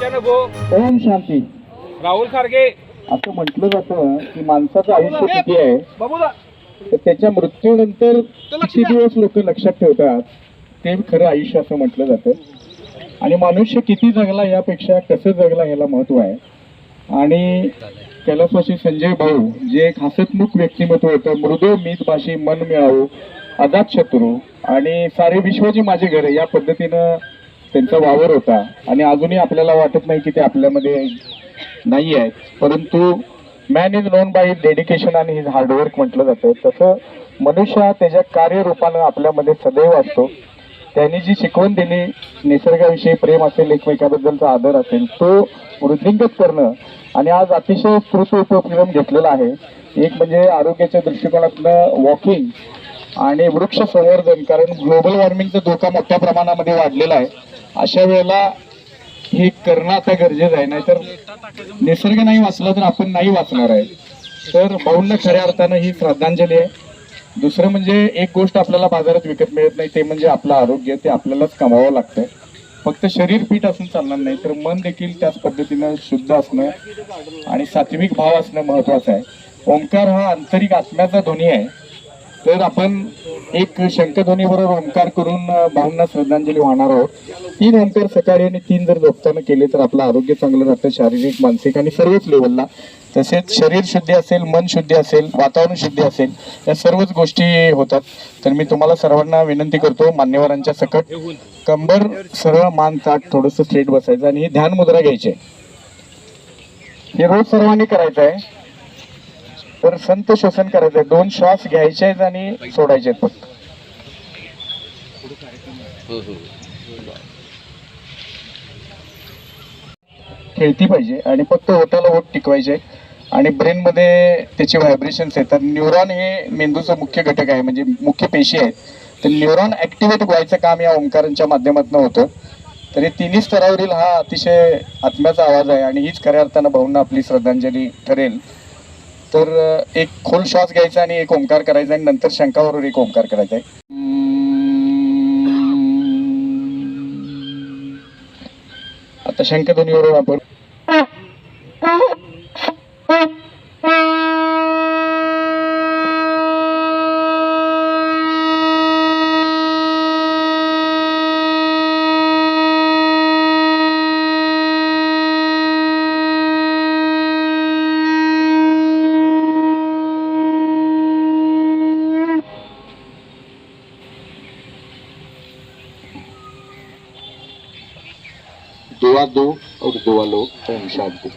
ओम शांती. राहुल खारगे असं म्हटलं जातं की माणसाचं आयुष्य किती आहे बाबूला तर त्याच्या मृत्यूनंतर किती दिवस लोक लक्षात ठेवतात ते खरं आयुष्य असं म्हटलं जातं. आणि मनुष्य किती जगला यापेक्षा कसं जगला याला महत्त्व आहे. आणि कैलासवासी संजय भाऊ जे एक हसतमुख व्यक्तिमत्व होतं मृदू मीतभाषी मन मिळावू अजात शत्रू आणि सारे विश्वाचे माझे घर या पद्धतीनं त्यांचा वावर होता. आणि अजूनही आपल्याला वाटत नाही की ते आपल्यामध्ये नाही आहेत. परंतु man is known by his dedication आणि हिज हार्डवर्क म्हटलं जातं. तसं मनुष्य हा त्याच्या कार्यरूपानं आपल्यामध्ये सदैव असतो. त्यांनी जी शिकवण दिली निसर्गाविषयी प्रेम असेल एकमेकाबद्दलचा आदर असेल तो वृद्धिंगत करणं आणि आज अतिशय उत्कृष्ट उपक्रम घेतलेला आहे. एक म्हणजे आरोग्याच्या दृष्टिकोनातनं वॉकिंग आणि वृक्ष संवर्धन कारण ग्लोबल वॉर्मिंगचा धोका मोठ्या प्रमाणामध्ये वाढलेला आहे. अशा वेळेला हे करणं आता गरजेचं आहे. नाहीतर निसर्ग नाही वाचला तर आपण नाही वाचणार आहे. तर भाऊंना खऱ्या अर्थानं ही श्रद्धांजली आहे. दुसरं म्हणजे एक गोष्ट आपल्याला बाजारात विकत मिळत नाही ते म्हणजे आपलं आरोग्य ते आपल्यालाच कमावं लागतं. फक्त शरीर फिट असून चालणार नाही तर मन देखील त्याच पद्धतीनं शुद्ध असणं आणि सात्विक भाव असणं महत्वाचं आहे. ओंकार हा आंतरिक आत्म्याचा ध्वनी आहे. तर आपण एक शंखध्वनीबरोबर ओंकार करून भावना श्रद्धांजली वाहणार आहोत. तीन ओंकार सकाळी आणि तीन जर झोपताना केले तर आपलं आरोग्य चांगलं राहतं शारीरिक मानसिक आणि सर्वच लेवलला तसेच शरीर शुद्धी असेल मन शुद्धी असेल वातावरण शुद्धी असेल या सर्वच गोष्टी होतात. तर मी तुम्हाला सर्वांना विनंती करतो मान्यवरांच्या सकट कंबर सरळ मान ताट थोडंसं स्ट्रेट बसायचं आणि हे ध्यान मुद्रा घ्यायची. आहे. हे रोज सर्वांनी करायचं आहे. तर संत श्वसन करायचं. दोन श्वास घ्यायचे आहेत आणि सोडायचे आहेत फक्त. खेळती पाहिजे आणि फक्त ओठाला ओठ टिकवायचे. आणि ब्रेन मध्ये त्याचे व्हायब्रेशन्स आहेत तर न्यूरॉन हे मेंदूचं मुख्य घटक आहे. म्हणजे मुख्य पेशी आहेत. तर न्यूरॉन ऍक्टिव्हेट व्हायचं काम या ओंकारांच्या माध्यमातून होतं. तर हे तिन्ही स्तरावरील हा अतिशय आत्म्याचा आवाज आहे. आणि हीच खऱ्या अर्थानं भाऊंना आपली श्रद्धांजली ठरेल. तर एक खोल श्वास घ्यायचा आणि एक ओंकार करायचा आणि नंतर शंकावरून एक ओंकार करायचा आहे. आता शंख ध्वनीवरून आपण दुआ दो और दुआ लो ओम शांति